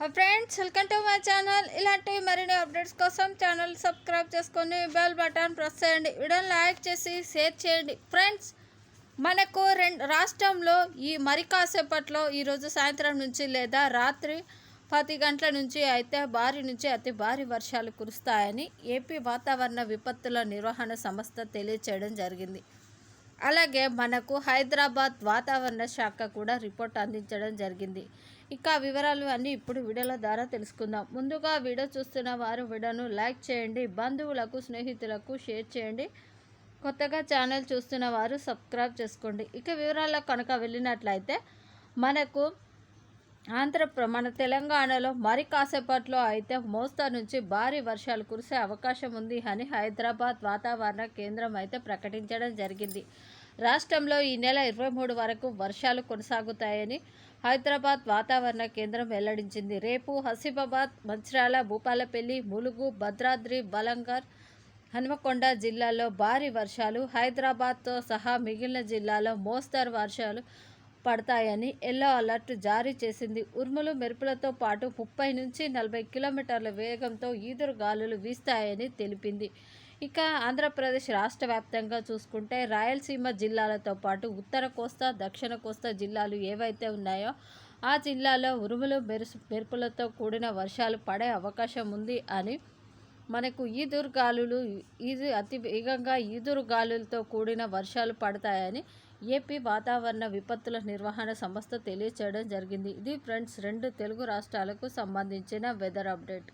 Friends welcome to my channel ఇలాంటి మరిన్ని updates కోసం ఛానల్ సబ్స్క్రైబ్ చేసుకొని బెల్ బటన్ ప్రెస్ చేయండి. వీడియోని లైక్ చేసి షేర్ చేయండి. ఫ్రెండ్స్ మనకు రెండు రాష్ట్రంలో ఈ మరి కాసేపట్లో ఈరోజు సాయంత్రం నుంచి లేదా రాత్రి పది గంటల నుంచి అయితే భారీ నుంచి అతి భారీ వర్షాలు కురుస్తాయని ఏపీ వాతావరణ విపత్తుల నిర్వహణ సంస్థ తెలియచేయడం జరిగింది. అలాగే మనకు హైదరాబాద్ వాతావరణ శాఖ కూడా రిపోర్ట్ అందించడం జరిగింది. ఇక వివరాలు అన్నీ ఇప్పుడు వీడియోల ద్వారా తెలుసుకుందాం. ముందుగా వీడియో చూస్తున్న వారు వీడియోను లైక్ చేయండి బంధువులకు స్నేహితులకు షేర్ చేయండి. కొత్తగా ఛానల్ చూస్తున్న వారు సబ్స్క్రైబ్ చేసుకోండి. ఇక వివరాల్లో కనుక వెళ్ళినట్లయితే మనకు ఆంధ్ర మన తెలంగాణలో మరి కాసేపట్లో అయితే మోస్తరు నుంచి భారీ వర్షాలు కురిసే అవకాశం ఉంది అని హైదరాబాద్ వాతావరణ కేంద్రం అయితే ప్రకటించడం జరిగింది. రాష్ట్రంలో ఈ నెల ఇరవై మూడు వరకు వర్షాలు కొనసాగుతాయని హైదరాబాద్ వాతావరణ కేంద్రం వెల్లడించింది. రేపు హసీబాబాద్ మంచిర్యాల భూపాలపల్లి ములుగు భద్రాద్రి బలంగర్ హనుమకొండ జిల్లాలో భారీ వర్షాలు హైదరాబాద్తో సహా మిగిలిన జిల్లాలో మోస్తరు వర్షాలు పడతాయని ఎల్లో అలర్ట్ జారీ చేసింది. ఉరుములు మెరుపులతో పాటు ముప్పై నుంచి నలభై కిలోమీటర్ల వేగంతో ఈదురు గాలులు వీస్తాయని తెలిపింది. ఇక ఆంధ్రప్రదేశ్ రాష్ట్ర వ్యాప్తంగా చూసుకుంటే రాయలసీమ జిల్లాలతో పాటు ఉత్తర కోస్తా దక్షిణ కోస్తా జిల్లాలు ఏవైతే ఉన్నాయో ఆ జిల్లాలో ఉరుములు మెరుసు మెరుపులతో కూడిన వర్షాలు పడే అవకాశం ఉంది అని మనకు ఈదురు గాలులు ఈదు అతి వేగంగా ఈదురు గాలులతో కూడిన వర్షాలు పడతాయని ఏపీ వాతావరణ విపత్తుల నిర్వహణ సంస్థ తెలియచేయడం జరిగింది. ఇది ఫ్రెండ్స్ రెండు తెలుగు రాష్ట్రాలకు సంబంధించిన వెదర్ అప్డేట్.